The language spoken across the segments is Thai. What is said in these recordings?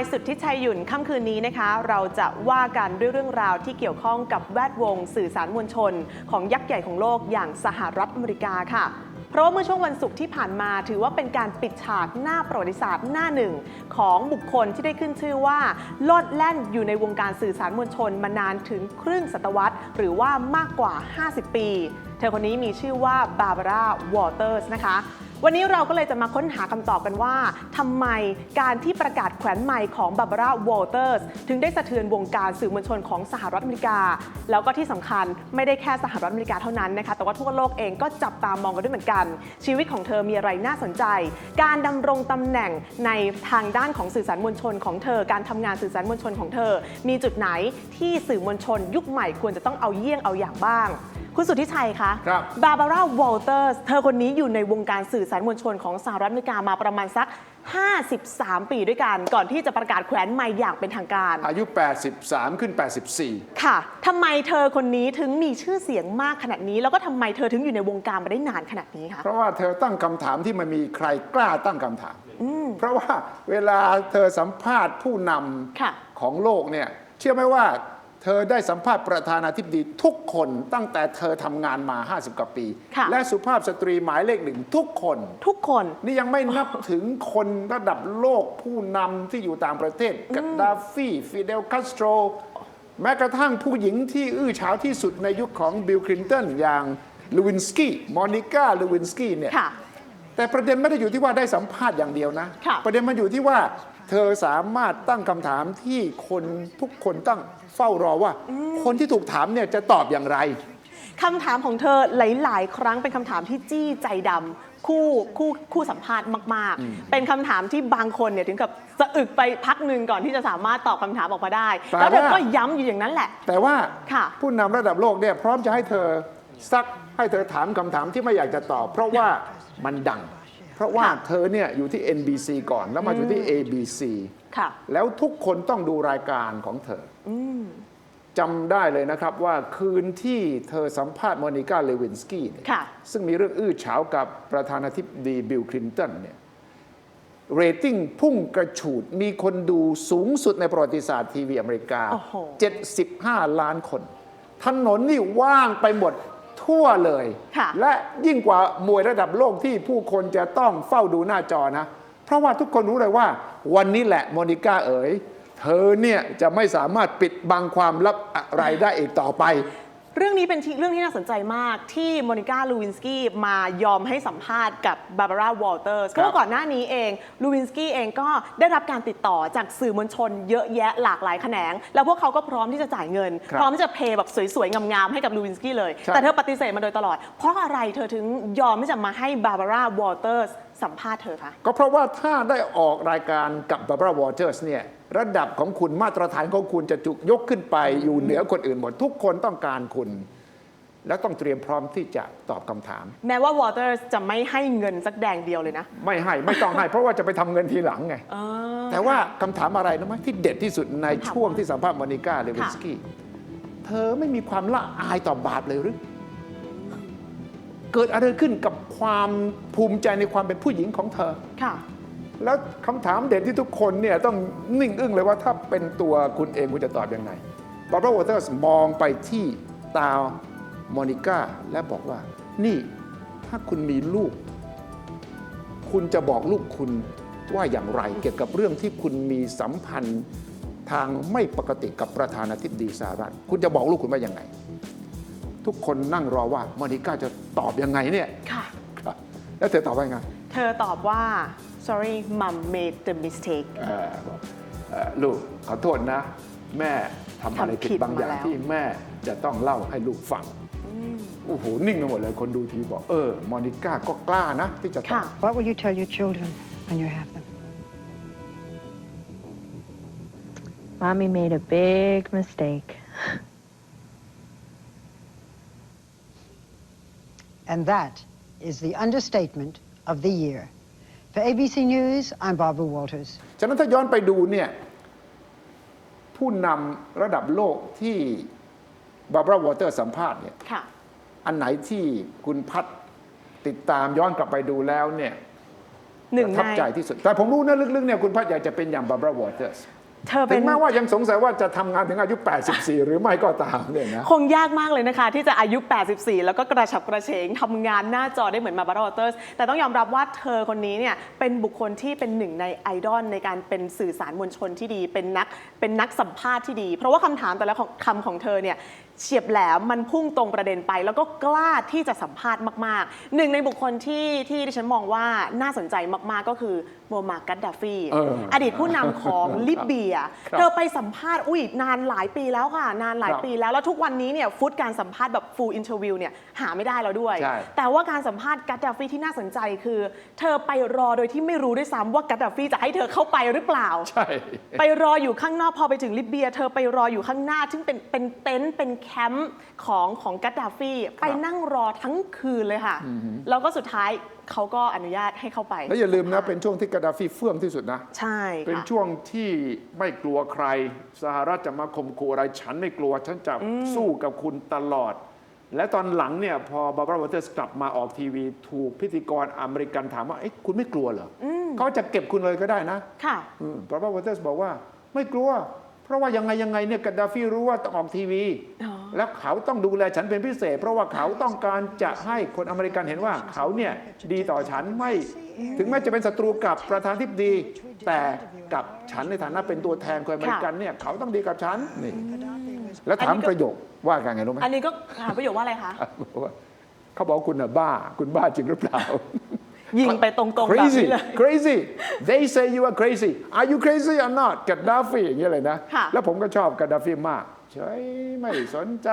ายสุดที่ชัยหยุ่นค่ำคืนนี้นะคะ เราจะว่ากันด้วยเรื่องราวที่เกี่ยวข้องกับแวดวงสื่อสารมวลชน ของยักษ์ใหญ่ของโลกอย่างสหรัฐอเมริกาค่ะเพราะว่าเมื่อช่วงวันศุกร์ที่ผ่านมาถือว่าเป็นการปิดฉากหน้าประวัติศาสตร์หน้าหนึ่ง ของบุคคลที่ได้ขึ้นชื่อว่าโลดแล่นอยู่ในวงการสื่อสารมวลชนมานานถึงครึ่งศตวรรษ หรือว่ามากกว่า 50 ปี เธอคนนี้มีชื่อว่าบาบาร่าวอเตอร์สนะคะ วันนี้เราก็เลยจะมาค้นหาคำตอบกันว่าทำไมการที่ประกาศแขวนไมค์ของบาบาร่าวอลเตอร์สถึงได้สะเทือนวงการสื่อมวลชนของสหรัฐอเมริกา แล้วก็ที่สำคัญไม่ได้แค่สหรัฐอเมริกาเท่านั้นนะคะแต่ว่าทั่วโลกเองก็จับตามองกันด้วยเหมือนกัน ชีวิตของเธอมีอะไรน่าสนใจ การดำรงตำแหน่งในทางด้านของสื่อสารมวลชนของเธอ การทำงานสื่อสารมวลชนของเธอ มีจุดไหนที่สื่อมวลชน ยุคใหม่ควรจะต้องเอาเยี่ยงเอาอย่างบ้าง คุณสุทธิชัยคะครับบาบาร่าวอลเตอร์สเธอคนนี้อยู่ในวงการสื่อสารมวลชนของสหรัฐอเมริกามาประมาณสัก 53 ปีด้วยกัน ก่อนที่จะประกาศแขวนไมค์อย่างเป็นทางการ อายุ 83 ขึ้น 84 ค่ะทำไมเธอคนนี้ถึงมีชื่อเสียงมากขนาดนี้ แล้วก็ทำไมเธอถึงอยู่ในวงการมาได้นานขนาดนี้คะเพราะว่าเธอตั้งคำถามที่มันมีใครกล้าตั้งคำถาม เพราะว่าเวลาเธอสัมภาษณ์ผู้นค่ะำของโลกเนี่ยเชื่อไหมว่า เธอได้สัมภาษณ์ประธานาธิบดีทุกคนตั้งแต่เธอทำงานมา 50 กว่าปี ค่ะ และสุภาพสตรีหมายเลขหนึ่งทุกคน ทุกคน นี่ยังไม่นับถึงคนระดับโลกผู้นำที่อยู่ต่างประเทศกัดดาฟีฟิเดลคาสโตร แม้กระทั่งผู้หญิงที่อื้อฉาวที่สุดในยุคของบิลคลินตันอย่างลูวินสกี้มอนิก้าลูวินสกี้เนี่ย ค่ะ แต่ประเด็นไม่ได้อยู่ที่ว่าได้สัมภาษณ์อย่างเดียวนะ ค่ะ ประเด็นมันอยู่ที่ว่าเธอสามารถตั้งคำถามที่คนทุกคนตั้งเฝ้ารอว่า คนที่ถูกถามเนี่ยจะตอบอย่างไรคำถามของเธอหลาย ๆ ครั้งเป็นคำถามที่จี้ใจดำคู่คู่คู่สัมภาษณ์มาก ๆ เป็นคำถามที่บางคนเนี่ยถึงกับสะอึกไปพักหนึ่งก่อนที่จะสามารถตอบคำถามออกมาได้แปลแล้วเธอว่าก็ย้ำอยู่อย่างนั้นแหละ แต่ว่าค่ะผู้นำระดับโลกเนี่ยพร้อมจะให้เธอซักให้เธอถามคำถามที่ไม่อยากจะตอบ เพราะว่ามันดัง เพราะว่าค่ะเธอเนี่ยอยู่ที่ NBC ก่อนแล้วมาอยู่ที่ ABC ค่ะ แล้วทุกคนต้องดูรายการของเธออจำได้เลยนะครับว่าคืนที่เธอสัมภาษณ์โมนิก้าเลวินสกี้เนี่ยค่ะซึ่งมีเรื่องอื้อฉาวกับประธานาธิบดีบิลคลินตันเนี่ยเรตติ้งพุ่งกระฉูด มีคนดูสูงสุดในประวัติศาสตร์ทีวีอเมริกา โอ้โห 75 ล้านคน ถนนนี่ว่างไปหมด ทั่วเลยค่ะและยิ่งกว่ามวยระดับโลกที่ผู้คนจะต้องเฝ้าดูหน้าจอนะ เพราะว่าทุกคนรู้เลยว่า วันนี้แหละโมนิก้าเอ๋ย เธอเนี่ยจะไม่สามารถปิดบังความลับอะไรได้อีกต่อไป เรื่องนี้เป็นที่เรื่องที่น่าสนใจมากที่โมนิก้าลูวินสกี้มายอมให้สัมภาษณ์กับบาบาร่าวอลเตอร์สเพราะว่าก่อนหน้านี้เองลูวินสกี้เองก็ได้รับการติดต่อจากสื่อมวลชนเยอะแยะหลากหลายแขนง แล้วพวกเขาก็พร้อมที่จะจ่ายเงินครับพร้อมที่จะเพย์แบบสวยๆ งามๆ ให้กับลูวินสกี้เลยใช่แต่เธอปฏิเสธมาโดยตลอด เพราะอะไรเธอถึงยอมที่จะมาให้บาบาร่าวอลเตอร์ส สัมภาษณ์เธอคะก็เพราะว่าถ้าได้ออกรายการกับบาบาร่าวอเตอร์สเนี่ยระดับของคุณมาตรฐานของคุณจะถูกยกขึ้นไปอยู่เหนือคนอื่นหมดทุกคนต้องการคุณ แล้วต้องเตรียมพร้อมที่จะตอบคำถาม แม้ว่าวอเตอร์สจะไม่ให้เงินสักแดงเดียวเลยนะไม่ให้ไม่ต้องให้ เพราะว่าจะไปทำเงินทีหลังไงแต่ว่าคำถามอะไรนะมั้ยที่เด็ดที่สุดในช่วงที่สัมภาษณ์โมนิก้าเลวินสกี้ เธอไม่มีความละอายต่อบาปเลยหรือ เกิดอะไรขึ้นกับความภูมิใจในความเป็นผู้หญิงของเธอ ค่ะ แล้วคำถามเด่นที่ทุกคนเนี่ยต้องนิ่งอึ้งเลยว่าถ้าเป็นตัวคุณเองคุณจะตอบยังไงบาร์บา w วอเตอร์สมองไปที่ตาโมนิก้าและบอกว่า นี่ถ้าคุณมีลูก คุณจะบอกลูกคุณว่าอย่างไร เกี่ยวกับเรื่องที่คุณมีสัมพันธ์ทางไม่ปกติกับประธานาธิบดีสหรัฐ คุณจะบอกลูกคุณว่ายังไง ทุกคนนั่งรอว่าโมนิก้าจะตอบยังไงเนี่ยค่ะ ครับแล้วเธอตอบว่ายังไงเธอตอบว่า sorry mom made the mistake เอ่อบอกเอ่อลูกขอโทษนะ แม่ทำอะไรทำผิผิดดบางอย่างมาแล้ว ที่แม่จะต้องเล่าให้ลูกฟังโอ้โห นิ่งไปหมดเลยคนดูทีวีบอกเออมอนิก้าก็กล้านะ ที่จะตอค่ะ บ What will you tell your children when you have them? Mommy made a big mistake. And that is the understatement of the year. For ABC News, I'm Barbara Walters. ฉะนั้นถ้าย้อนไปดูเนี่ยผู้นำระดับโลกที่บาร์บราวอเตอร์สัมภาษณ์เนี่ยค่ะ อันไหนที่คุณพัดติดตามย้อนกลับไปดูแล้วเนี่ยหนึ่งประในทับใจที่สุด แต่ผมรู้นะลึกๆเนี่ยคุณพัดอยากจะเป็นอย่างบาร์บราวอเตอร์ เธอเป็ถึน งแม้ว่ายังสงสัยว่าจะทำงานถึงอายุ 84 หรือไม่ก็ตามเนี่ยนะ คงยากมากเลยนะคะ ที่จะอายุ 84 แล้วก็กระฉับกระเฉงทำงานหน้าจอได้เหมือนมาบาร์ w อเตอร์สแต่ต้องยอมรับว่าเธอคนนี้เนี่ยเป็นบุคคลที่เป็นหนึ่งในไอดอลในการเป็นสื่อสารมวลชนที่ดี เป็นนักเป็นนักสัมภาษณ์ที่ดี เพราะว่าคำถามแต่ละของคำของเธอเนี่ย เฉียบแหลมมันพุ่งตรงประเด็นไป แล้วก็กล้าที่จะสัมภาษณ์มาก ๆ หนึ่งในบุคคลที่ที่ดิฉันมองว่าน่าสนใจมาก ๆ ก็คือโมมาร์กัดดาฟีเอออดีตผู้นำของลิเบียครับเธอไปสัมภาษณ์อุ้ยนานหลายปีแล้วค่ะ นานหลายครับปีแล้ว แล้วทุกวันนี้เนี่ยฟุตการสัมภาษณ์แบบ full interview เนี่ยหาไม่ได้แล้วด้วยใช่แต่ว่าการสัมภาษณ์กัดดาฟีที่น่าสนใจคือ เธอไปรอโดยที่ไม่รู้ด้วยซ้ำว่ากัดดาฟีจะให้เธอเข้าไปหรือเปล่าใช่ไปรออยู่ข้างนอกพอไปถึงลิเบีย เธอไปรออยู่ข้างหน้าซึ่งเป็นเป็นเต็นท์เป็นแคมป์ของของกัดดาฟีไปนั่งรอทั้งคืนเลยค่ะ แล้วก็สุดท้ายเขาก็อนุญาตให้เข้าไป แล้วอย่าลืมนะ เป็นช่วงที่กาดาฟีเฟื่องที่สุดนะ ใช่เป็นค่ะช่วงที่ไม่กลัวใคร สหรัฐจะมาข่มขู่อะไรฉันไม่กลัวฉันจะสู้กับคุณตลอด และตอนหลังเนี่ยพอบาร์บาราวอเตอร์สกลับมาออกทีวี ถูกพิธีกรอเมริกันถามว่าเอ๊ะคุณไม่กลัวเหรออเขาจะเก็บคุณเลยก็ได้นะค่ะบาร์บาราวอเตอร์สบอกว่า ไม่กลัวเพ ราะว่ายังไงยังไงเนี่ยกาดาฟีรู้ว่าต้องออกทีวีอ๋อแล้วเขาต้องดูแลฉันเป็นพิเศษ เพราะว่าเขาต้องการจะให้คนอเมริกันเห็นว่าเขาเนี่ยดีต่อฉันไม่ ถึงแม้จะเป็นศัตรูกับประธานทิบดี แต่กับฉันในฐานะเป็นตัวแทนคนอเมริกันเนี่ยเขาต้องดีกับฉันนี่แล้วถามอันนี้ก็ประโยคว่ากันไงรู้ไหมอันนี้ก็ถามประโยคว่าอะไรคะบอกว่าเขาบอกว่าคุณน่ะบ้า คุณบ้าจริงหรือเปล่า ยิงไปตรงๆแบบ crazy นี้เลย crazy they say you are crazy are you crazy or not กัดดาฟีอย่างเงี้ยเลยนะ ค่ะ แล้วผมก็ชอบกัดดาฟีมากเฉยไม่สนใจ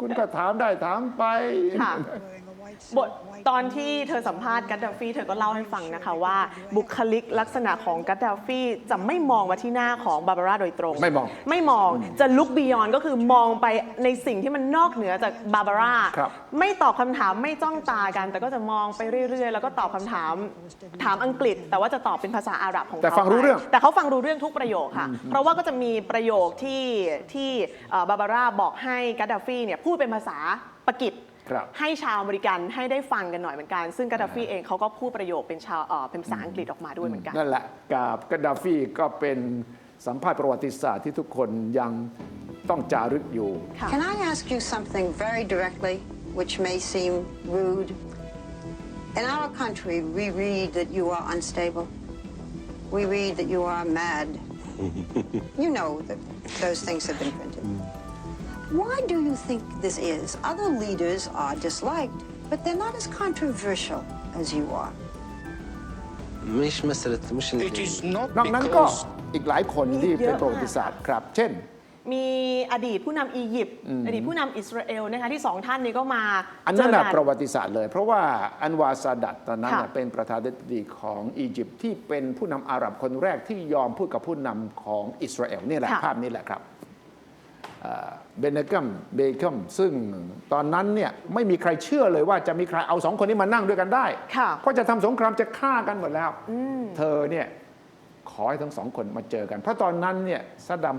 คุณก็ถามได้ถามไป ค่ะ บทตอนที่เธอสัมภาษณ์กัดดาฟีเธอก็เล่าให้ฟังนะคะว่า บุคลิกลักษณะของกัดดาฟีจะไม่มองมาที่หน้าของบาบาร่าโดยตรง ไม่มองไม่มองจะลุกบียอนก็คือมองไปในสิ่งที่มันนอกเหนือจากบาบาร่าครับไม่ตอบคำถามไม่จ้องตากัน แต่ก็จะมองไปเรื่อยๆ แล้วก็ตอบคำถามถามอังกฤษ แต่ว่าจะตอบเป็นภาษาอาหรับของเขาแต่ฟังรู้เรื่อง แต่เขาฟังรู้เรื่องทุกประโยคค่ะ เพราะว่าก็จะมีประโยคที่ที่เอ่อบาบาร่าบอกให้กัดดาฟีเนี่ยพูดเป็นภาษาปากีสครับ ให้ชาวอเมริกันให้ได้ฟังกันหน่อยเหมือนกัน ซึ่งกัดดาฟีเองเขาก็พูดประโยคเป็นชาวเอ่อเป็นภาษาอังกฤษออกมาด้วยเหมือนกันนั่นแหละกับกัดดาฟีก็เป็นสัมภาษณ์ประวัติศาสตร์ที่ทุกคนยังต้องจารึกอยู่ค่ะ Can I ask you something very directly, which may seem rude? In our country, we read that you are unstable. We read that you are mad. you know that those things have been printed. Why do you think this is? Other leaders are disliked, but they're not as controversial as you are. مش مسألة مش إن- It is not นอกนั้นก็ because อีกหลายคนที่ มีเย เป็น อะ ประวัติศาสตร์ครับ เช่น มีอดีตผู้นำอียิปต์อดีตผู้นำอิสราเอลนะคะที่สองท่านนี้ก็มา อัน เจ นั้น อ น่ะ กัน ประวัติศาสตร์เลย เพราะว่าอันวาซาดัตตอนนั้นน่ะ ค่ะ เป็นประธานาธิบดีของอียิปต์ที่เป็นผู้นำอาหรับคนแรกที่ยอมพูดกับผู้นำของอิสราเอลนี่แหละ ค่ะ ภาพนี้แหละครับ เบเนกัมเบคัมซึ่งตอนนั้นเนี่ยไม่มีใครเชื่อเลยว่าจะมีใครเอาสองคนนี้มานั่งด้วยกันได้ค่ะเพราะจะทำสงครามจะฆ่ากันหมดแล้ว เธอเนี่ยขอให้ทั้งสองคนมาเจอกัน เพราะตอนนั้นเนี่ยซาดัม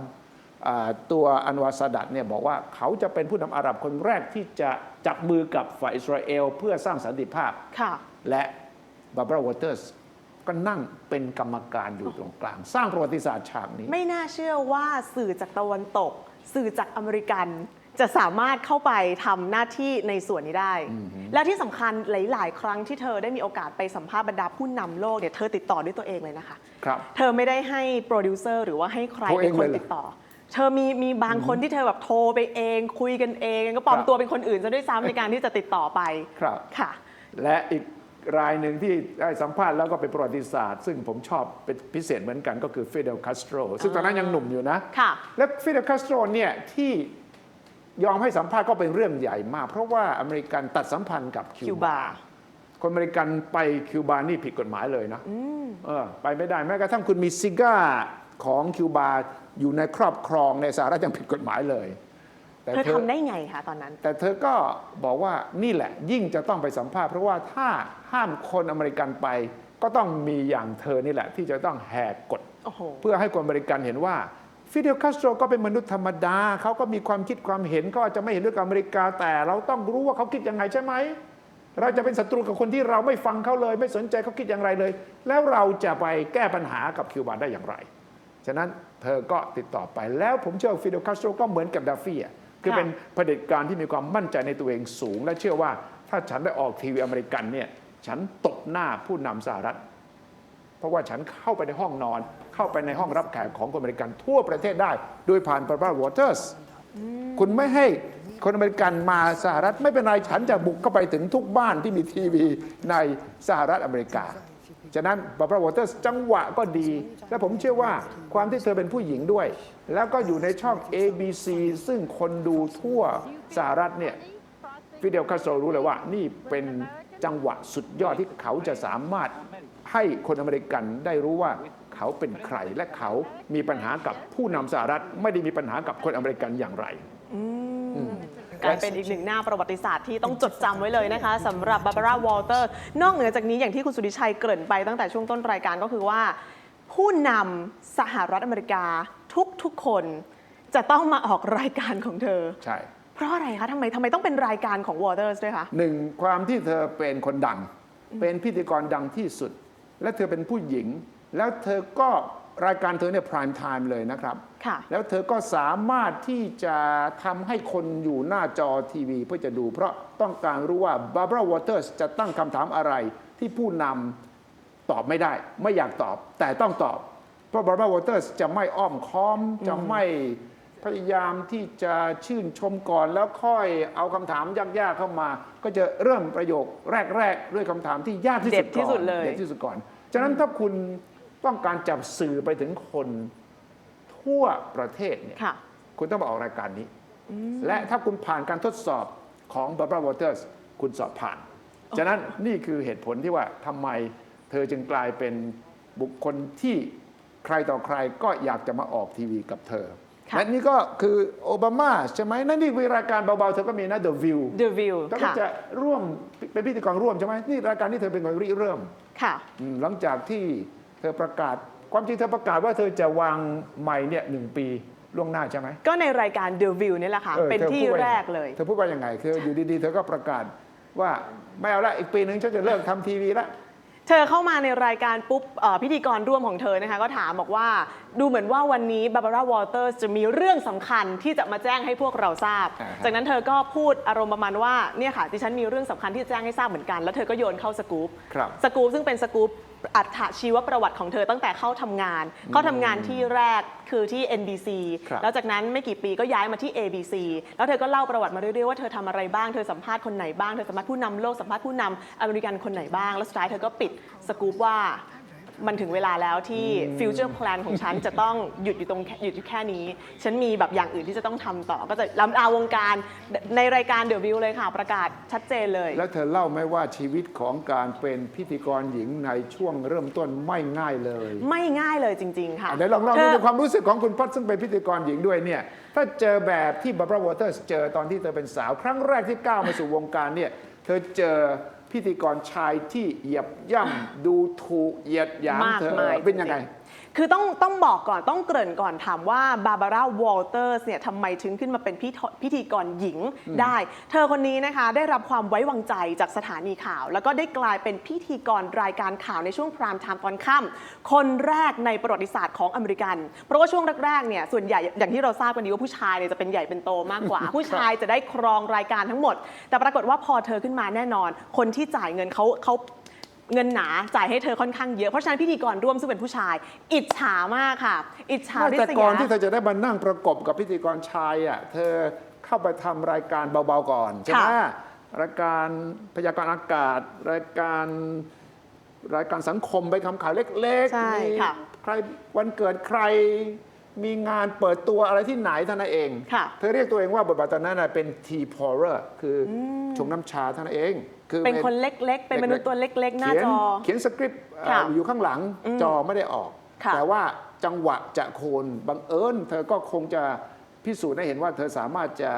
อ่าตัวอันวาซาดัตเนี่ยบอกว่าเขาจะเป็นผู้นำอาหรับคนแรกที่จะจับมือกับฝ่ายอิสราเอล เพื่อสร้างสันติภาพค่ะและบาบาร่าวอเตอร์สก็นั่งเป็นกรรมการอยู่ตรงกลาง สร้างประวัติศาสตร์ฉากนี้ ไม่น่าเชื่อว่าสื่อจากตะวันตก สื่อจากอเมริกันจะสามารถเข้าไปทำหน้าที่ในส่วนนี้ได้ และที่สำคัญหลาย ๆ ครั้งที่เธอได้มีโอกาสไปสัมภาษณ์บรรดาผู้นำโลกเนี่ยเธอติดต่อด้วยตัวเองเลยนะคะ ครับ เธอไม่ได้ให้โปรดิวเซอร์หรือว่าให้ใครโทรเอเป็นงคนเลยเหรอติดต่อ เธอมีมีบางคนที่เธอแบบโทรไปเอง คุยกันเอง ก็ปลอมครับ ตัวเป็นคนอื่นซะด้วยซ้ำในการที่จะติดต่อไปครับ ค่ะ และอีก รายหนึ่งที่ได้สัมภาษณ์แล้วก็เป็นประวัติศาสตร์ ซึ่งผมชอบเป็นพิเศษเหมือนกันก็คือฟิเดลคาสโตรซึ่งตอนนั้นยังหนุ่มอยู่นะ ค่ะและฟิเดลคาสโตรเนี่ยที่ยอมให้สัมภาษณ์ก็เป็นเรื่องใหญ่มาก เพราะว่าอเมริกันตัดสัมพันธ์กับคิคิววบาบาคนอเมริกันไปคิวบานี่ผิดกฎหมายเลยนะเออไปไม่ได้แม้กระทั่งคุณมีซิก้าของคิวบาอยู่ในครอบครองในสหรัฐยังผิดกฎหมายเลย แต่แต่เธอเธอทำได้ไงคะตอนนั้น แต่เธอก็บอกว่านี่แหละยิ่งจะต้องไปสัมภาษณ์เพราะว่าถ้าห้ามคนอเมริกันไป ก็ต้องมีอย่างเธอนี่แหละ ที่จะต้องแหกกฎโอ้โหเพื่อให้คนอเมริกันเห็นว่าฟิเดลคาสโตรก็เป็นมนุษย์ธรรมดา เขาก็มีความคิดความเห็นเขาอาจจะไม่เห็นด้วยกับอเมริกา แต่เราต้องรู้ว่าเขาคิดยังไงใช่ไหม เราจะเป็นศัตรูกับคนที่เราไม่ฟังเขาเลย ไม่สนใจเขาคิดอย่างไรเลย แล้วเราจะไปแก้ปัญหากับคิวบาได้อย่างไร ฉะนั้นเธอก็ติดต่อไปแล้วผมเชื่อว่าฟิเดลคาสโตรก็เหมือนกับดาฟีอะ คือค่ะเป็นเผด็จการที่มีความมั่นใจในตัวเองสูง และเชื่อว่าถ้าฉันได้ออกทีวีอเมริกันเนี่ยฉันตบหน้าผู้นำสหรัฐ เพราะว่าฉันเข้าไปในห้องนอน เข้าไปในห้องรับแขกของคนอเมริกันทั่วประเทศได้ โดยผ่านบาร์บาราวอเตอร์สคุณไม่ให้คนอเมริกันมาสหรัฐไม่เป็นไรฉันจะบุกเข้าไปถึงทุกบ้านที่มีทีวีในสหรัฐอเมริกา ฉะนั้นบาร์บาราวอเตอร์สจังหวะก็ดี และผมเชื่อว่าความที่เธอเป็นผู้หญิงด้วย แล้วก็อยู่ในช่อง ABC ซึ่งคนดูทั่วสหรัฐเนี่ยฟิเดลคาสโตรรู้เลยว่านี่เป็นจังหวะสุดยอดที่เขาจะสามารถให้คนอเมริกันได้รู้ว่าเขาเป็นใครและเขามีปัญหากับผู้นำสหรัฐ ไม่ได้มีปัญหากับคนอเมริกันอย่างไร กลายเป็นอีกหนึ่งหน้าประวัติศาสตร์ที่ต้องจดจำไว้เลยนะคะสำหรับบาบาร่าวอลเตอร์ นอกเหนือจากนี้อย่างที่คุณสุริชัยเกริ่นไปตั้งแต่ช่วงต้นรายการก็คือว่า ผู้นำสหรัฐอเมริกาทุกๆคนจะต้องมาออกรายการของเธอ ใช่เพราะอะไรคะทำไมทำไมต้องเป็นรายการของวอเตอร์สด้วยคะ หนึ่งความที่เธอเป็นคนดัง เป็นพิธีกรดังที่สุด และเธอเป็นผู้หญิง แล้วเธอก็ รายการเธอเนี่ยพร i m e ไทม์เลยนะครับค่ะแล้วเธอก็สามารถที่จะทำให้คนอยู่หน้าจอทีวีเพื่อจะดู เพราะต้องการรู้ว่าบาร์บ r าวอเตอร์สจะตั้งคำถามอะไรที่ผู้นำตอบไม่ได้ ไม่อยากตอบแต่ต้องตอบ เพราะบาร์บ r าวอเตอร์สจะไม่อ้อมค้อมจะไม่พยายามที่จะชื่นชมก่อนแล้วค่อยเอาคำถามยากๆเข้ามา ก็จะเริ่มประโยคแรกๆ ด้วยคำถามที่ยากที่สุดเด็ดที่สุดเลยก่อนเด็ดที่สุดก่อนฉะนั้นถ้าคุณ ต้องการจับสื่อไปถึงคนทั่วประเทศเนี่ย ค่ะ คุณต้องมาออกรายการนี้ และถ้าคุณผ่านการทดสอบของ Barbara Waters คุณสอบผ่าน ฉะนั้นนี่คือเหตุผลที่ว่าทำไมเธอจึงกลายเป็นบุคคลที่ใครต่อใครก็อยากจะมาออกทีวีกับเธอ ค่ะ และนี่ก็คือโอบามาใช่ไหมนั่นนี่คือรายการเบาๆเธอก็มีนะ The View The View แล้วก็ค่ะ จะร่วมเป็นพิธีกรร่วมใช่ไหมนี่รายการที่เธอเป็นคนริเริ่ม ค่ะ อืมหลังจากที่ เธอประกาศ ความจริงเธอประกาศว่าเธอจะวางใหม่เนี่ยหนึ่งปีล่วงหน้าใช่ไหมก็ในรายการ The View นี่แหละค่ะออเป็นธอที่พูดว่าแรกเลย เธอพูดว่ายังไงเธออยู่ดีๆ เธอก็ประกาศว่าไม่เอาละอีกปีหนึ่งฉันจะเลิกทำทีวีละเธอเข้ามาในรายการปุ๊บเอ่อพิธีกรร่วมของเธอนะคะ ก็ถามบอกว่าดูเหมือนว่าวันนี้บาบาร่าวอเตอร์จะมีเรื่องสำคัญที่จะมาแจ้งให้พวกเราทราบอ่าฮะจากนั้นเธอก็พูดอารมณ์ประมาณว่าเนี่ยค่ะดิฉันมีเรื่องสำคัญที่จะแจ้งให้ทราบเหมือนกัน แล้วเธอก็โยนเข้าสกู๊ปครับสกู๊ปซึ่งเป็นสกู๊ป อัตชีวประวัติของเธอตั้งแต่เข้าทำงาน เข้าทำงานที่แรกคือที่ NBC ครับแล้วจากนั้นไม่กี่ปีก็ย้ายมาที่ ABC แล้วเธอก็เล่าประวัติมาเรื่อยๆว่าเธอทำอะไรบ้าง เธอสัมภาษณ์คนไหนบ้าง เธอสัมภาษณ์ผู้นำโลก สัมภาษณ์ผู้นำอเมริกันคนไหนบ้าง แล้วสุดท้ายเธอก็ปิดสกู๊ปว่า มันถึงเวลาแล้วที่ฟิวเจอร์แพลนของฉันจะต้องหยุดอยู่ตรงหยุดอยู่แค่นี้ ฉันมีแบบอย่างอื่นที่จะต้องทำต่อ ก็จะลำลาวงการในรายการเด e v วิวเลยค่ะ ประกาศชัดเจนเลย แล้วเธอเล่าไหมว่าชีวิตของการเป็นพิธีกรหญิงในช่วงเริ่มต้นไม่ง่ายเลย ไม่ง่ายเลยจริง ๆ ค่ะอะเดี๋ยวลองเล่าธดูอในความรู้สึกของคุณพัฒน์ซึ่งเป็นพิธีกรหญิงด้วยเนี่ยถ้าเจอแบบที่บาร์บ r าวอเตอร์สเจอตอนที่เธอเป็นสาว ครั้งแรกที่ก้าวมาสู่วงการเนี่ยเธอเจอ พิธีกรชายที่เหยียบย่ำดูถูกเหยียดหยามมากเธอมายเป็นยังไงจริๆ คือต้องต้องบอกก่อนต้องเกริ่นก่อนถามว่าบาบาร่าวอลเตอร์สเนี่ยทำไมถึงขึ้นมาเป็นพิธพิธีกรหญิงได้ เธอคนนี้นะคะได้รับความไว้วางใจจากสถานีข่าว แล้วก็ได้กลายเป็นพิธีกรรายการข่าวในช่วงพรามไทม์ตอนค่ำคนแรกในประวัติศาสตร์ของอเมริกัน เพราะว่าช่วงแรกๆเนี่ยส่วนใหญ่อย่างที่เราทราบกันดีว่าผู้ชายเนี่ยจะเป็นใหญ่เป็นโตมากกว่า ผู้ชายจะได้ครองรายการทั้งหมด แต่ปรากฏว่าพอเธอขึ้นมาแน่นอน คนที่จ่ายเงินเขาเขา เงินหนาจ่ายให้เธอค่อนข้างเยอะเพราะฉะนั้นพิธีกรร่วมซึ่งเป็นผู้ชาย อิจฉามากค่ะ อิจฉาริแต่ษก่อนยาที่เธอจะได้มานั่งประกบกับพิธีกรชายอะเธอเข้าไปทำรายการเบาๆก่อนใช่ไหมค่ะรายการพยากรณ์อากาศ รายการรายการสังคมไปคำข่าวเล็กใช่ๆมีค่ะ ใครวันเกิดใครมีงานเปิดตัวอะไรที่ไหนเท่านั้นเอง ค่ะ เธอเรียกตัวเองว่าบทบาทตอนนั้นนะเป็น tea pourer คืออชงน้ำชาเท่านั้นเอง คือเป็นคนเล็กๆ เป็นมนุษย์ตัวเล็ก ๆ หน้าจอ เขียนสคริปต์เอ่อค่ะอยู่ข้างหลังจอไม่ได้ออก ค่ะ แต่ว่าจังหวะจะโคนบังเอิญเธอก็คงจะพิสูจน์ให้เห็นว่าเธอสามารถจะ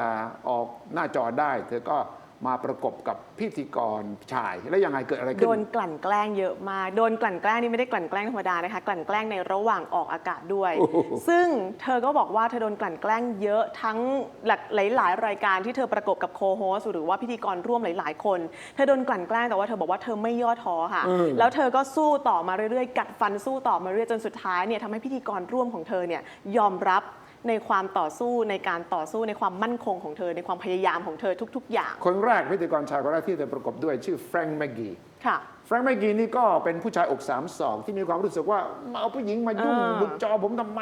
ออกหน้าจอได้ เธอก็ มาประกบกับพิธีกรชาย แล้วยังไงเกิดอะไรขึ้โดนนกลั่นแกล้งเยอะมากโดนกลั่นแกล้งนี่ไม่ได้กลั่นแกล้งธรรมดานะคะ กลั่นแกล้งในระหว่างออกอากาศด้วยโอ้โหซึ่งเธอก็บอกว่าเธอโดนกลั่นแกล้งเยอะทั้งหลากหลายๆรายการที่เธอประกบกับโคโฮสหรือว่าพิธีกรร่วมหลาย ๆ คน เธอโดนกลั่นแกล้งแต่ว่าเธอบอกว่าเธอไม่ย่อท้อค่ะ แล้วเธอก็สู้ต่อมาเรื่อยๆ กัดฟันสู้ต่อมาเรื่อยจนสุดท้ายเนี่ยทำให้พิธีกรร่วมของเธอเนี่ยยอมรับ ในความต่อสู้ในการต่อสู้ในความมั่นคงของเธอ ในความพยายามของเธอทุก ๆ อย่าง คนแรกพิธีกรชายคนแรกที่เธอประกบด้วยชื่อแฟรงค์แมกกีค่ะแฟรงค์แมกกีนี่ก็เป็นผู้ชายอกสามศอกที่มีความรู้สึกว่ามาเอาผู้หญิงมายุ่งอ่าบุกจอผมทำไม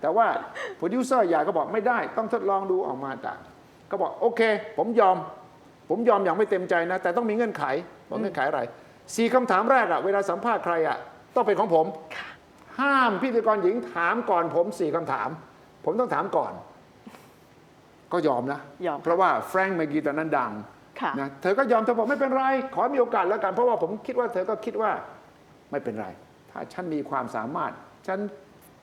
แต่ว่าโปรดิวเซอร์ใหญ่ก็บอกไม่ได้ ต้องทดลองดูออกมาต่างก็บอกโอเค ผมยอม ผมยอมอย่างไม่เต็มใจนะ แต่ต้องมีเงื่อนไขบอกเงื่อนไขอะไรสี่คำถามแรกอะเวลาสัมภาษณ์ใครอะต้องเป็นของผม ห้ามพิธีกรหญิงถามก่อนผมสี่คำถาม ผมต้องถามก่อน ก็ยอมนะยอมเพราะว่าแฟรงค์แมกกีตอนนั้นดังค่ะนะเธอก็ยอมเธอบอกไม่เป็นไร ขอมีโอกาสแล้วกัน เพราะว่าผมคิดว่าเธอก็คิดว่าไม่เป็นไร ถ้าฉันมีความสามารถ ฉัน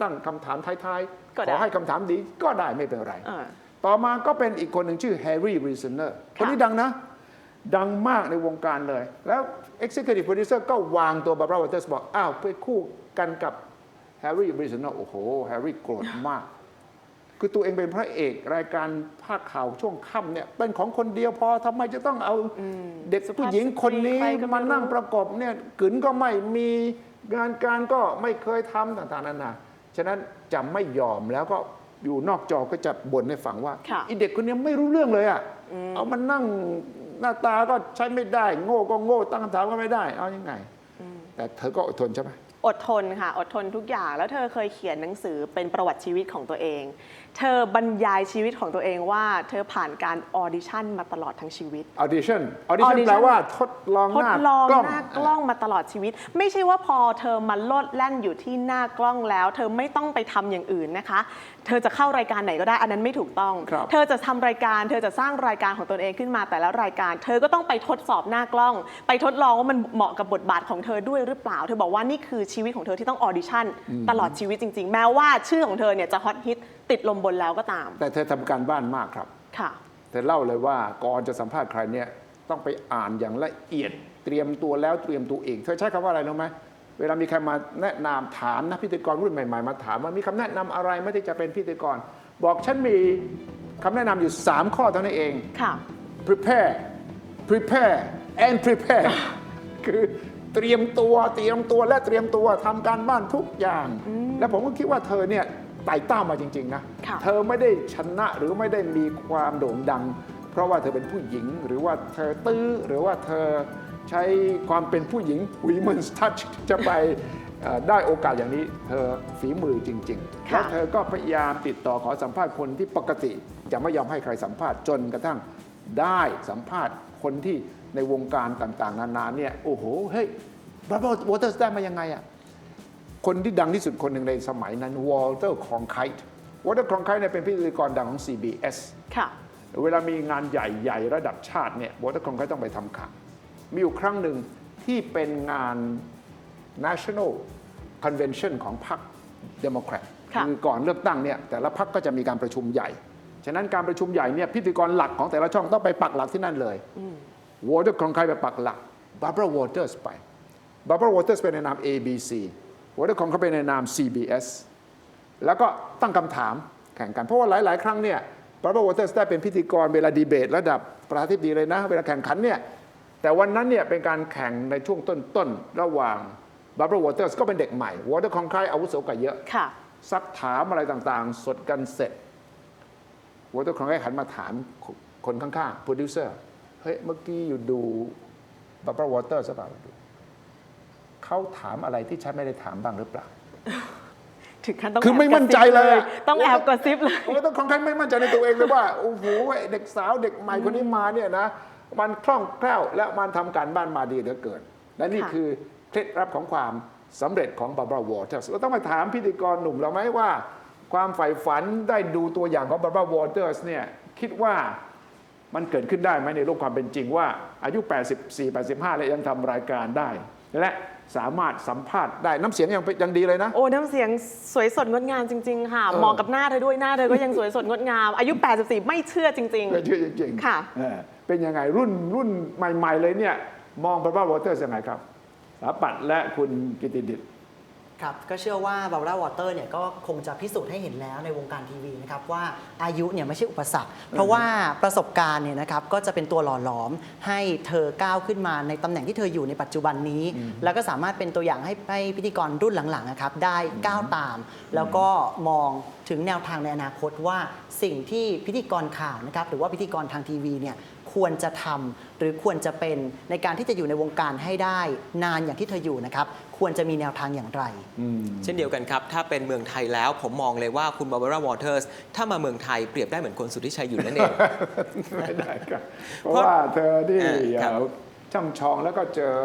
ตั้งคำถามท้ายก็ๆได้ขอให้คำถามดีก็ได้ไม่เป็นไรอ่าต่อมาก็เป็นอีกคนหนึ่งชื่อแฮร์รี่รีซเนอร์คนนี้ดังนะ ดังมากในวงการเลย แล้ว Executive Producer ก็วางตัวบาร์บา w วอเตอร์สบอก อ้าว ไปคู่กันกับแฮร์รี่รีซเนอร์โอ้โหแฮร์รี่โกรธมาก คือตัวเองเป็นพระเอกรายการภาคข่าวช่วงค่ำเนี่ยเป็นของคนเดียวพอทำไมจะต้องเอาเด็กสุภาพผู้หญิงคนนี้สตรีใครก็ไม่รู้มานั่งประกบเนี่ยกึนก็ไม่มีงานการก็ไม่เคยทำต่างๆนานาฉะนั้นจะไม่ยอมแล้วก็อยู่นอกจอก็จะบ่นให้ฟังว่าค่ะอีเด็กคนนี้ไม่รู้เรื่องเลยอะเอามันนั่งหน้าตาก็ใช้ไม่ได้ โง่ก็โง่ตั้งคำถามก็ไม่ได้ เอายังไง แต่เธอก็อดทนใช่ไหมอดทนค่ะ อดทนทุกอย่างแล้วเธอเคยเขียนหนังสือเป็นประวัติชีวิตของตัวเอง เธอบรรยายชีวิตของตัวเองว่า เธอผ่านการออดิชั่นมาตลอดทั้งชีวิต audition audition audition แปลว่าทดลองทหดน้าลองกล้องหน้ากล้องมาตลอดชีวิต ไม่ใช่ว่าพอเธอมาโลดแล่นอยู่ที่หน้ากล้องแล้ว เธอไม่ต้องไปทำอย่างอื่นนะคะ เธอจะเข้ารายการไหนก็ได้อันนั้นไม่ถูกต้อง ครับ เธอจะทำรายการ เธอจะสร้างรายการของตนเองขึ้นมาแต่ละรายการ เธอก็ต้องไปทดสอบหน้ากล้อง ไปทดลองว่ามันเหมาะกับบทบาทของเธอด้วยหรือเปล่า เธอบอกว่านี่คือชีวิตของเธอที่ต้องออดิชั่นตลอดชีวิตจริง ๆ แม้ว่าชื่อของเธอเนี่ยจะฮอตฮิต ติดลมบนแล้วก็ตาม แต่เธอทำการบ้านมากครับ ค่ะ เธอเล่าเลยว่าก่อนจะสัมภาษณ์ใครเนี่ยต้องไปอ่านอย่างละเอียด เตรียมตัวแล้วเตรียมตัวเอง เธอใช้คำว่าอะไรรู้ไหมเวลามีใครมาแนะนำถามนะพิธีกรรุ่นใหม่ๆมาถามว่ามีคำแนะนำอะไรไม่ที่จะเป็นพิธีกร บอกฉันมีคำแนะนำอยู่ 3 ข้อเท่านั้นเอง ค่ะ prepare prepare and prepare คือเตรียมตัวเตรียมตัวและเตรียมตัวทำการบ้านทุกอย่าง และผมก็คิดว่าเธอเนี่ย ไต่เต้ามาจริง ๆ นะ ค่ะเธอไม่ได้ชนะหรือไม่ได้มีความโด่งดัง เพราะว่าเธอเป็นผู้หญิง หรือว่าเธอตื้อหรือว่าเธอใช้ความเป็นผู้หญิง women's touch จะไปเอ่อได้โอกาสอย่างนี้ เธอฝีมือจริงๆ ค่ะ แล้วเธอก็พยายามติดต่อขอสัมภาษณ์คนที่ปกติ จะไม่ยอมให้ใครสัมภาษณ์จนกระทั่งได้สัมภาษณ์คนที่ในวงการต่างๆ นานาเนี่ยโอ้โหเฮ้ยบราโววอเตอร์สได้มายังไงอะ คนที่ดังที่สุดคนหนึ่งในสมัยนั้นวอลเตอร์คองไคต์วอลเตอร์คองไคต์เนี่ยเป็นพิธีกรดังของ CBS ค่ะเวลามีงานใหญ่ๆ ระดับชาติเนี่ยวอเตอร์คองไคต์ต้องไปทำข่าวมีอยู่ครั้งหนึ่งที่เป็นงาน National Convention ของพรรคเดโมแครตค่ะอก่อนเลือกตั้งเนี่ยแต่ละพรรคก็จะมีการประชุมใหญ่ ฉะนั้นการประชุมใหญ่เนี่ยพิธีกรหลักของแต่ละช่องต้องไปปักหลักที่นั่นเลยวอเตอร์คองไคต์ไปปักหลักบาร์บาราวอเตอร์สไปบาร์บาราวอเตอร์สไปในนาม ABC วอเตอร์คองไคต์ไปในนาม CBS แล้วก็ตั้งคำถามแข่งกัน เพราะว่าหลาย ๆ ครั้งเนี่ยบาร์บาวอเตอร์สได้เป็นพิธีกรเวลาดีเบต ระดับประธานาธิบดีเลยนะ เวลาแข่งขันเนี่ยแต่วันนั้นเนี่ยเป็นการแข่งในช่วงต้น ๆ ระหว่างบาร์บาวอเตอร์สก็เป็นเด็กใหม่วอเตอร์คองไคต์อาวุโสกว่าเยอะค่ะซักถามอะไรต่าง ๆ สดกันเสร็จวอเตอร์คองไคต์หันมาถามคนข้างๆโปรดิวเซอร์เฮ้ยเมื่อกี้อยู่ดูบาร์บาวอเตอร์สเปล่า เขาถามอะไรที่ฉันไม่ได้ถามบ้างหรือเปล่า ถึงขั้นต้องคือไม่แบกระมั่นซิบใจเลยอะต้องแอบกระซิบเลย โอ้ต้องของใครไม่มั่นใจในตัวเองเลยว่า โอ้โหเด็กสาวเด็กใหม่คนนี้มาเนี่ยนะ มันคล่องแคล่วและมันทำการบ้านมาดีเหลือเกิน และนี่ค่ะ คือเคล็ดลับของความสำเร็จของบาร์บาราวอเตอร์สเราต้องไปถามพิธีกรหนุ่มเราไหมว่า ความใฝ่ฝันได้ดูตัวอย่างของบาร์บาราวอเตอร์สเนี่ยคิดว่ามันเกิดขึ้นได้ไหมในโลกความเป็นจริงว่าอายุ 84 85 แล้วยังทำรายการได้ และ สามารถสัมภาษณ์ได้น้ำเสียงยังเป็นยังดีเลยนะ โอ้น้ำเสียงสวยสดงดงามจริง ๆ ค่ะ เออมองกับหน้าเธอด้วยหน้าเธอก็ยังสวยสดงดงาม อายุ 84 ไม่เชื่อจริง ไม่เชื่อจริงๆค่ะ เออเป็นยังไงรุ่นรุ่นใหม่ ๆ เลยเนี่ย มองบาร์บาราวอเตอร์ยังไงครับสถาปัตย์และคุณกิติดิษฐ์ ครับก็เชื่อว่าบา r ่าวอเตอร์เนี่ยก็คงจะพิสูจน์ให้เห็นแล้วในวงการทีวีนะครับว่าอายุเนี่ยไม่ใช่อุปสรรค เพราะว่าประสบการณ์เนี่ยนะครับก็จะเป็นตัวหล่อหลอมให้เธอก้าวขึ้นมาในตำแหน่งที่เธออยู่ในปัจจุบันนี้ แล้วก็สามารถเป็นตัวอย่างให้ให้พิธีกรรุ่นหลังๆนะครับได้ก้าวตาม แล้วก็มองถึงแนวทางในอนาคตว่าสิ่งที่พิธีกรข่าวนะครับหรือว่าพิธีกรทางทีวีเนี่ย ควรจะทำหรือควรจะเป็นในการที่จะอยู่ในวงการให้ได้นานอย่างที่เธออยู่นะครับ ควรจะมีแนวทางอย่างไร เช่นเดียวกันครับ ถ้าเป็นเมืองไทยแล้วผมมองเลยว่าคุณบาร์บาราวอเตอร์สถ้ามาเมืองไทยเปรียบได้เหมือนคนสุทธิชัยหยุ่นนั่นเองไม่ได้ครับ เพราะว่าเธอที่เออครับเอ่อช่ำชองแล้วก็เจอ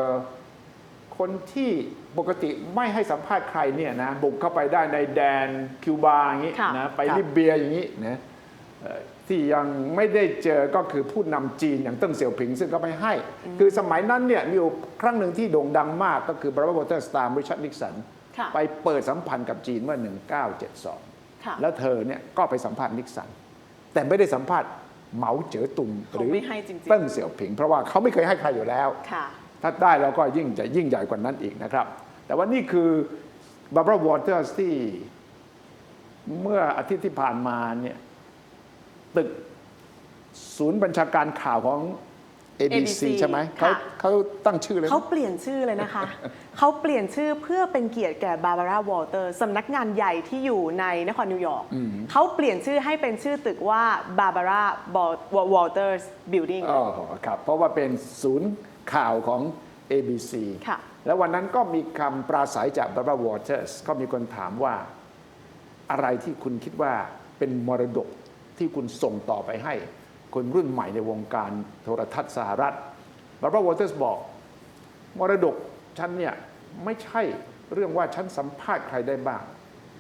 คนที่ปกติไม่ให้สัมภาษณ์ใครเนี่ยนะบุกเข้าไปได้ในแดนคิวบาอย่างนี้ค่ะนะไปครับลิเบียอย่างนี้นะเอ่อ ที่ยังไม่ได้เจอก็คือผู้นำจีนอย่างเติ้งเสี่ยวผิง ซึ่งก็ไม่ให้ คือสมัยนั้นเนี่ยมีอยู่ครั้งหนึ่งที่โด่งดังมากก็คือบราร์บอเตอร์สตาร์ริชาร์ดนิกสันค่ะไปเปิดสัมพันธ์กับจีนเมื่อ 1972ค่ะแล้วเธอเนี่ยก็ไปสัมภาษณ์นิกสัน แต่ไม่ได้สัมภาษณ์เหมาเจ๋อตุงหรือเขาไม่ให้จริงๆเติ้งเสี่ยวผิง เพราะว่าเขาไม่เคยให้ใครอยู่แล้วๆค่ะถ้าได้แล้วก็ยิ่งจะยิ่งใหญ่กว่านั้นอีกนะครับ แต่ว่านี่คือบาร์บาราวอเตอร์ที่เมื่ออาทิตย์ที่ผ่านมาเนี่ย ตึกศูนย์บัญชาการข่าวของ ABC, ABC ใช่ไหมเขาค่ะ เขาตั้งชื่อเลย เขาเปลี่ยนชื่อเลยนะคะ เขาเปลี่ยนชื่อเพื่อเป็นเกียรติแก่บาบาร่าวอลเตอร์สำนักงานใหญ่ที่อยู่ในนครนิวยอร์กเขาเปลี่ยนชื่อให้เป็นชื่อตึกว่าบาบาร่าวอลเตอร์สบิลดิ้ง อ๋อครับ เพราะว่าเป็นศูนย์ข่าวของ ABC ค่ะ แล้ววันนั้นก็มีคำปราศัยจากบาร์บาราวอเตอร์สก็มีคนถามว่าอะไรที่คุณคิดว่าเป็นมรดก ที่คุณส่งต่อไปให้ คนรุ่นใหม่ในวงการโทรทัศน์สหรัฐบาร์บาราวอเตอร์สบอก มรดกฉันเนี่ยไม่ใช่เรื่องว่าฉันสัมภาษณ์ใครได้บ้าง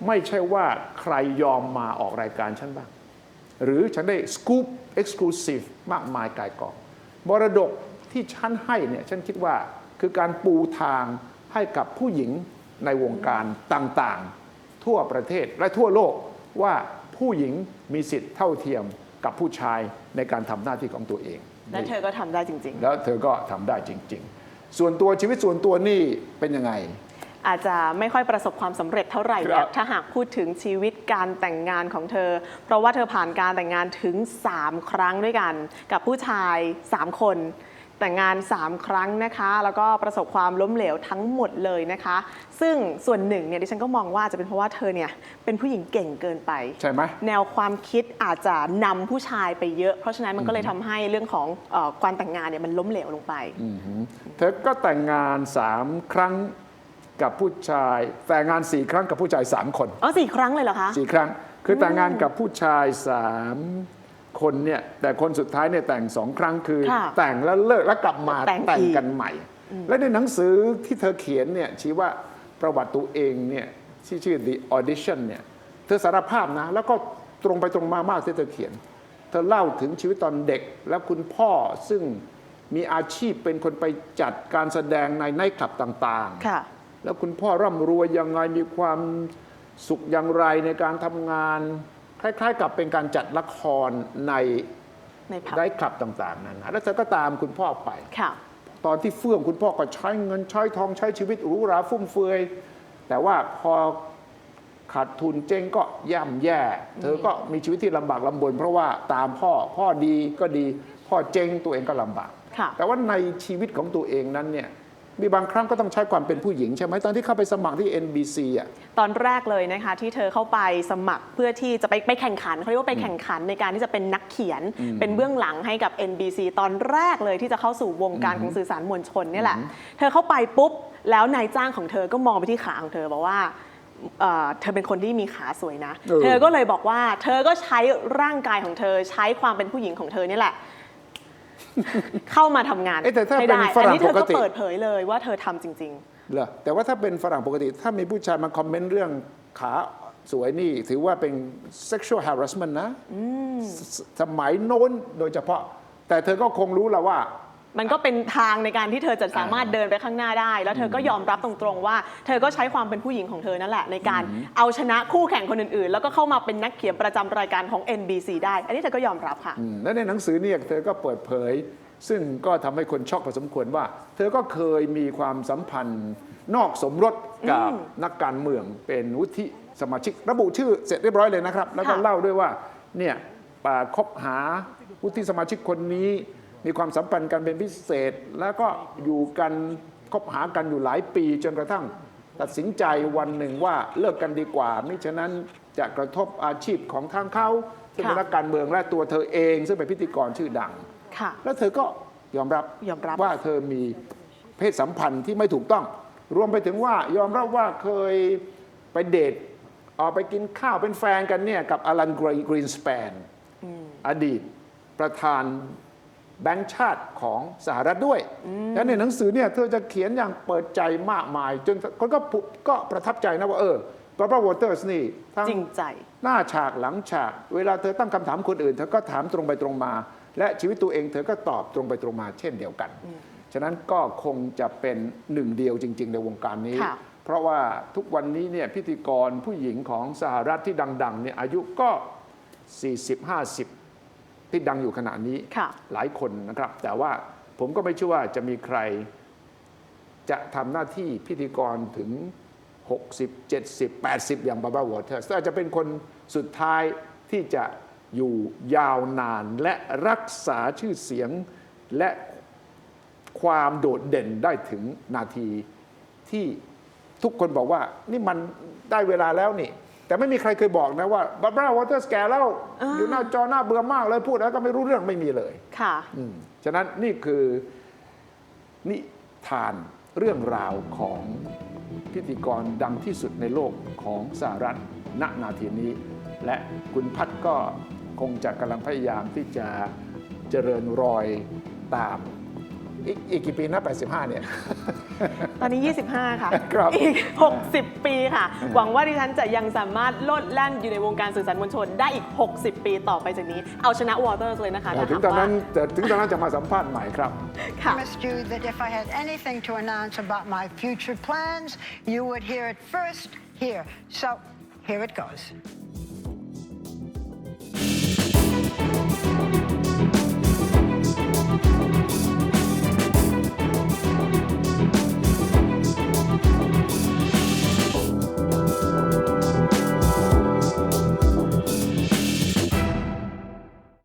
ไม่ใช่ว่าใครยอมมาออกรายการฉันบ้าง หรือฉันได้สกู๊ปเอ็กซ์คลูซีฟมากมายกายกองมรดกที่ฉันให้เนี่ยฉันคิดว่าคือการปูทางให้กับผู้หญิงในวงการต่างๆ ทั่วประเทศและทั่วโลกว่า ผู้หญิงมีสิทธิ์เท่าเทียมกับผู้ชายในการทำหน้าที่ของตัวเอง และเธอก็ทำได้จริง แล้วเธอก็ทำได้จริง ๆ ส่วนตัวชีวิตส่วนตัวนี่เป็นยังไง ๆ อาจจะไม่ค่อยประสบความสำเร็จเท่าไหร่คเนี่รัยบถ้าหากพูดถึงชีวิตการแต่งงานของเธอ เพราะว่าเธอผ่านการแต่งงานถึง 3 ครั้งด้วยกัน กับผู้ชาย 3 คน แต่งงาน 3 ครั้งนะคะ แล้วก็ประสบความล้มเหลวทั้งหมดเลยนะคะ ซึ่งส่วนหนึ่งเนี่ยดิฉันก็มองว่าอาจจะเป็นเพราะว่าเธอเนี่ยเป็นผู้หญิงเก่งเกินไป ใช่ไหมแนวความคิดอาจจะนำผู้ชายไปเยอะ เพราะฉะนั้นมันก็เลยทำให้เรื่องของเออการแต่งงานเนี่ยมันล้มเหลวลงไปเธอก็แต่งงานสามครั้งกับผู้ชาย แต่งงานสี่ครั้งกับผู้ชายสามคนอ๋อสี่ครั้งเลยเหรอคะ สี่ครั้ง คือแต่งงานกับผู้ชายสาม คนเนี่ยแต่คนสุดท้ายเนี่ยแต่งสองครั้งคือ ค่ะแต่งแล้วเลิกแล้วกลับมาแต่งอีก กันใหม่ และในหนังสือที่เธอเขียนเนี่ยชี้ว่าประวัติตัวเองเนี่ยที่ชื่อ The Audition เนี่ยเธอสารภาพนะ แล้วก็ตรงไปตรงมามากที่เธอเขียน เธอเล่าถึงชีวิตตอนเด็ก แล้วคุณพ่อซึ่งมีอาชีพเป็นคนไปจัดการแสดงในไนท์คลับต่างๆ ค่ะ แล้วคุณพ่อร่ำรวยยังไงมีความสุขอย่างไรในการทำงาน คล้ายๆ กับเป็นการจัดละครในในผับไนท์คลับต่างๆนั้นนะแล้วเธอก็ตามคุณพ่อไป ค่ะ ตอนที่เฟื่องคุณพ่อก็ใช้เงินใช้ทองใช้ชีวิตหรูหราฟุ่มเฟือย แต่ว่าพอขาดทุนเจ๊งก็ย่ำแย่ เธอก็มีชีวิตที่ลำบากลำบน เพราะว่าตามพ่อพ่อดีก็ดี พ่อเจ๊งตัวเองก็ลำบาก ค่ะ แต่ว่าในชีวิตของตัวเองนั้นเนี่ย มีบางครั้งก็ต้องใช้ความเป็นผู้หญิงใช่ไหมตอนที่เข้าไปสมัครที่ NBC อะตอนแรกเลยนะคะ ที่เธอเข้าไปสมัครเพื่อที่จะไปไปแข่งขันเขาเรียกว่าไปแข่งขันในการที่จะเป็นนักเขียน เป็นเบื้องหลังให้กับ NBC ตอนแรกเลยที่จะเข้าสู่วงการของสื่อสารมวลชนเนี่ยแหละเธอเข้าไปปุ๊บ แล้วนายจ้างของเธอก็มองไปที่ขาของเธอบอกว่าเอ่อเธอเป็นคนที่มีขาสวยนะเออเธอก็เลยบอกว่า เธอก็ใช้ร่างกายของเธอใช้ความเป็นผู้หญิงของเธอนี่แหละ เข้ามาทำงานเอ๊ะแต่ถ้าให้เป็นได้ฝอันรั่งนี้เธอปกก็ติ เปิดเผยเลยว่าเธอทำจริง เหรอแต่ว่าถ้าเป็นฝรั่งปกติ ถ้ามีผู้ชายมาคอมเมนต์เรื่องขาสวยนี่ ถือว่าเป็น sexual harassment นะสสมัยโน้นโดยเฉพาะ แต่เธอก็คงรู้แล้วว่า มันก็เป็นทางในการที่เธอจะสามารถเดินไปข้างหน้าได้ แล้วเธอก็ยอมรับตรงๆว่า เธอก็ใช้ความเป็นผู้หญิงของเธอนั่นแหละในการเอาชนะคู่แข่งคนอื่นๆ แล้วก็เข้ามาเป็นนักเขียนประจำรายการของ NBC ได้ อันนี้เธอก็ยอมรับค่ะอืมและในหนังสือเนี่ยเธอก็เปิดเผย ซึ่งก็ทำให้คนช็อกพอสมควรว่า เธอก็เคยมีความสัมพันธ์ นอกสมรสกับนักการเมืองเป็นวุฒิสมาชิกระบุชื่อเสร็จเรียบร้อยเลยนะครับ แล้วก็ค่ะเล่าด้วยว่าเนี่ยป่าคบหาวุฒิสมาชิกคนนี้ มีความสัมพันธ์กันเป็นพิเศษ แล้วก็อยู่กันคบหากันอยู่หลายปีจนกระทั่ง ตัดสินใจวันหนึ่งว่าเลิกกันดีกว่ามิฉะนั้นจะกระทบอาชีพของทางเขาซึ่งเป็นค่ะนักการเมืองและตัวเธอเอง ซึ่งเป็นพิธีกรชื่อดังค่ะแล้วเธอก็ยอมรับยอมรับว่าเธอมีเพศสัมพันธ์ที่ไม่ถูกต้อง รวมไปถึงว่ายอมรับว่าเคยไปเดทออกไปกินข้าวเป็นแฟนกันเนี่ยกับอลันกรีนสเปนอดีตประธาน แบงก์ชาติของสหรัฐด้วยและในหนังสือเนี่ยเธอจะเขียนอย่างเปิดใจมากมาย จนคนก็พุก็ประทับใจนะว่าเออบาร์บาราวอเตอร์สนี่ทั้งจริงใจ หน้าฉากหลังฉาก เวลาเธอตั้งคำถามคนอื่น เธอก็ถามตรงไปตรงมา และชีวิตตัวเองเธอก็ตอบตรงไปตรงมาเช่นเดียวกัน ฉะนั้นก็คงจะเป็นหนึ่งเดียวจริง ๆ ในวงการนี้ค่ะเพราะว่าทุกวันนี้เนี่ยพิธีกรผู้หญิงของสหรัฐที่ดังๆเนี่ยอายุก็ 40-50 ที่ดังอยู่ขณะนี้ค่ะหลายคนนะครับ แต่ว่าผมก็ไม่เชื่อว่าจะมีใคร จะทำหน้าที่พิธีกรถึง 60 70 80 อย่างบาบา r a วอเตอร์อาจจะเป็นคนสุดท้ายที่จะอยู่ยาวนานและรักษาชื่อเสียงและความโดดเด่นได้ถึงนาทีที่ทุกคนบอกว่านี่มันได้เวลาแล้วนี่ แต่ไม่มีใครเคยบอกนะว่าบาบา r a วอเตอร์แก่แล้วอยู่หน้าจอหน้าเบื่อมากเลยพูดแล้วก็ไม่รู้เรื่องไม่มีเลยค่ะอืมฉะนั้นนี่คือนิทานเรื่องราวของพิธีกรดังที่สุดในโลกของสหรัฐณนาทีนี้ และคุณพัฒน์ก็คงจะกำลังพยายามที่จะเจริญรอยตาม อีกอีกกี่ปีนะ85 เนี่ย ตอนนี้ 25 ค่ะ ครับอีก 60 ปีค่ะ หวังว่าดิฉันจะยังสามารถโลดแล่นอยู่ในวงการสื่อสารมวลชนได้อีก 60 ปีต่อไปจากนี้ เอาชนะวอเตอร์เลยนะคะถ้าถึหางกตอนว่านั้นแต่ถึงตอนนั้นจะมาสัมภาษณ์ใหม่ครับค่ะ promised you that if I had anything to announce about my future plans, you would hear it first here. So here it goes.